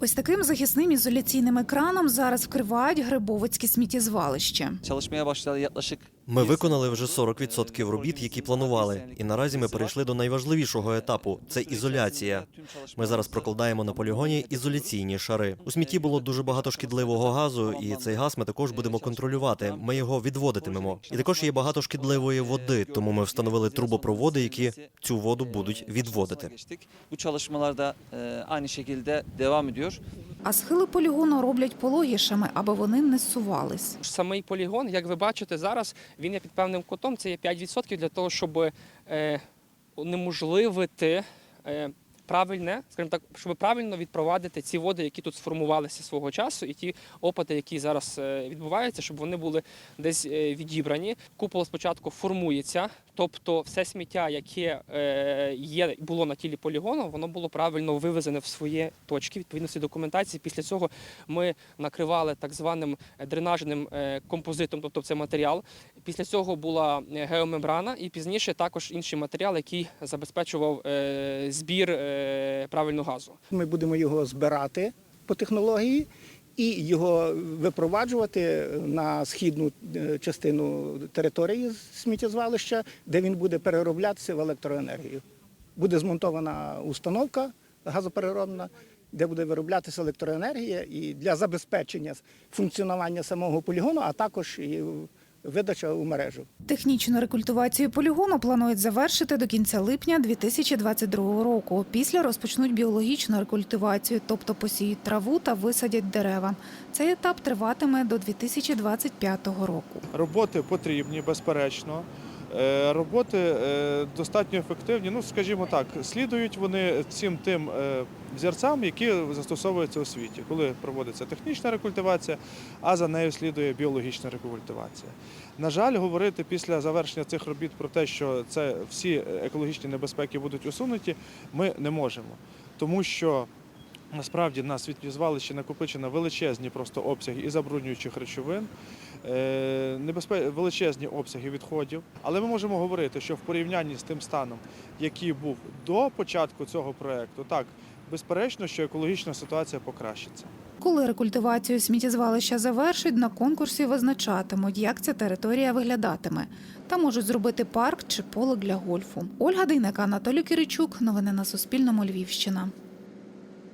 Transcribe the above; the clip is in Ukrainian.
Ось таким захисним ізоляційним екраном зараз вкривають грибовицькі сміттєзвалище. Ми виконали вже 40% робіт, які планували, і наразі ми перейшли до найважливішого етапу це ізоляція. Ми зараз прокладаємо на полігоні ізоляційні шари. У смітті було дуже багато шкідливого газу, і цей газ ми також будемо контролювати. Ми його відводитимемо. І також є багато шкідливої води, тому ми встановили трубопроводи, які цю воду будуть відводити. Bu çalışmalar da e, aynı şekilde. А схили полігону роблять пологішими, аби вони не зсувались. Самий полігон, як ви бачите зараз, він є під певним кутом. Це є 5% для того, щоб е, унеможливити е, правильне, скажімо так, щоб правильно відпровадити ці води, які тут сформувалися свого часу, і ті опади, які зараз е, відбуваються, щоб вони були десь відібрані. Купол спочатку формується, тобто все сміття, яке е, є було на тілі полігону, воно було правильно вивезене в свої точки відповідності документації. Після цього ми накривали так званим дренажним е, композитом, тобто це матеріал. Після цього була е, геомембрана, і пізніше також інший матеріал, який забезпечував е, збір е, правильного газу. Ми будемо його збирати по технології і його випроваджувати на східну е, частину території сміттєзвалища, де він буде перероблятися в електроенергію. Буде змонтована установка газопереробна, де буде вироблятися електроенергія і для забезпечення функціонування самого полігону, а також і видача у мережу. Технічну рекультивацію полігону планують завершити до кінця липня 2022 року. Після розпочнуть біологічну рекультивацію, тобто посіють траву та висадять дерева. Цей етап триватиме до 2025 року. Роботи потрібні, безперечно. Е, Роботи е, достатньо ефективні. Ну, скажімо так, слідують вони всім тим е, взірцям, які застосовуються у світі, коли проводиться технічна рекультивація, а за нею слідує біологічна рекультивація. На жаль, говорити після завершення цих робіт про те, що це всі екологічні небезпеки будуть усунуті, ми не можемо, тому що. Насправді на сміттєзвалищі накопичено величезні просто обсяги і забруднюючих речовин, е, величезні обсяги відходів. Але ми можемо говорити, що в порівнянні з тим станом, який був до початку цього проекту, так безперечно, що екологічна ситуація покращиться. Коли рекультивацію сміттєзвалища завершать, на конкурсі визначатимуть, як ця територія виглядатиме. Та можуть зробити парк чи поле для гольфу. Ольга Дейнека, Анатолій Киричук. Новини на Суспільному. Львівщина.